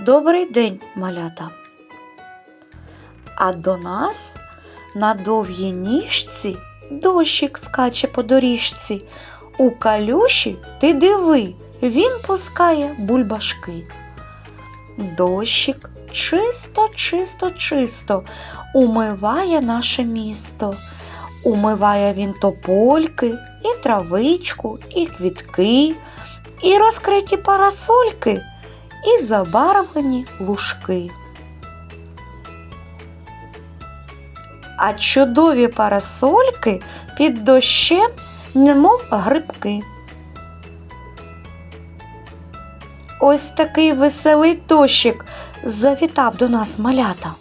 Добрий день, малята. А до нас на довгій ніжці дощик скаче по доріжці. У калюші ти диви, він пускає бульбашки. Дощик чисто, чисто, чисто умиває наше місто. Умиває він топольки, і травичку, і квітки, і розкриті парасольки, і забарвлені лужки. А чудові парасольки під дощем, немов грибки. Ось такий веселий дощик завітав до нас малята.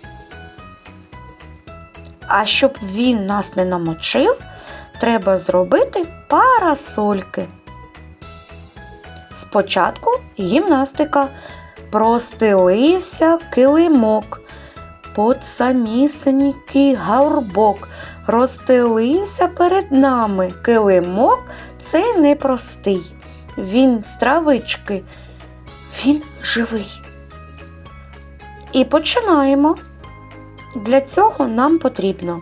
А щоб він нас не намочив, треба зробити парасольки. Спочатку гімнастика. Простелився килимок, под самісенький горбок. Розстелився перед нами килимок, цей непростий. Він з травички, він живий. І починаємо. Для цього нам потрібно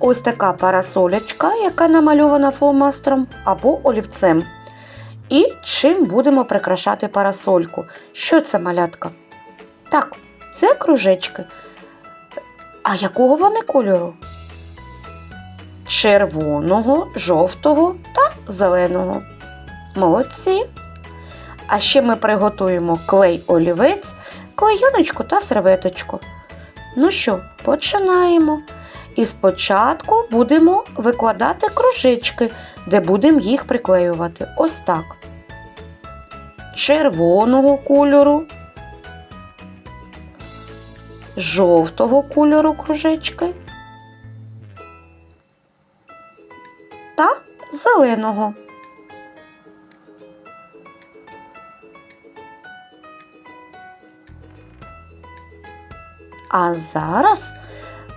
ось така парасолячка, яка намальована фломастером або олівцем. І чим будемо прикрашати парасольку? Що це малятка? Так, це кружечки. А якого вони кольору? Червоного, жовтого та зеленого. Молодці. А ще ми приготуємо клей олівець, клейоночку та серветочку. Ну що, починаємо. І спочатку будемо викладати кружечки, де будемо їх приклеювати. Ось так. Червоного кольору, жовтого кольору кружечки та зеленого. А зараз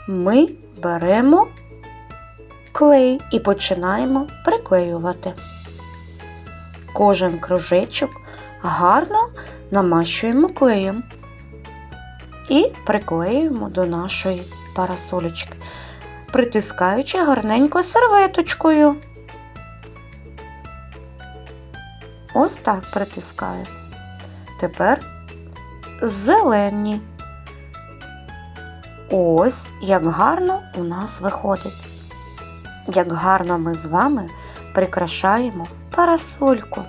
ми беремо клей і починаємо приклеювати. Кожен кружечок гарно намащуємо клеєм і приклеюємо до нашої парасолечки, притискаючи гарненько серветочкою. Ось так притискаю. Тепер зелені. Ось як гарно у нас виходить. Як гарно ми з вами прикрашаємо парасольку.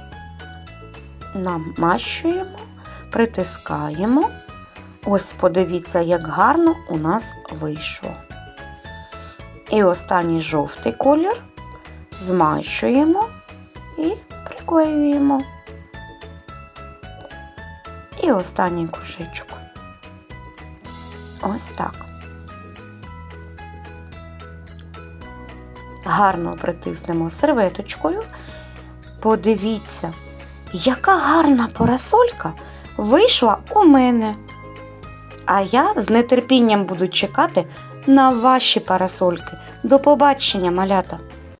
Намащуємо, притискаємо. Ось подивіться, як гарно у нас вийшло. І останній жовтий колір змащуємо і приклеюємо. І останній кружечок. Ось так. Гарно притиснемо серветочкою. Подивіться, яка гарна парасолька вийшла у мене. А я з нетерпінням буду чекати на ваші парасольки. До побачення, малята!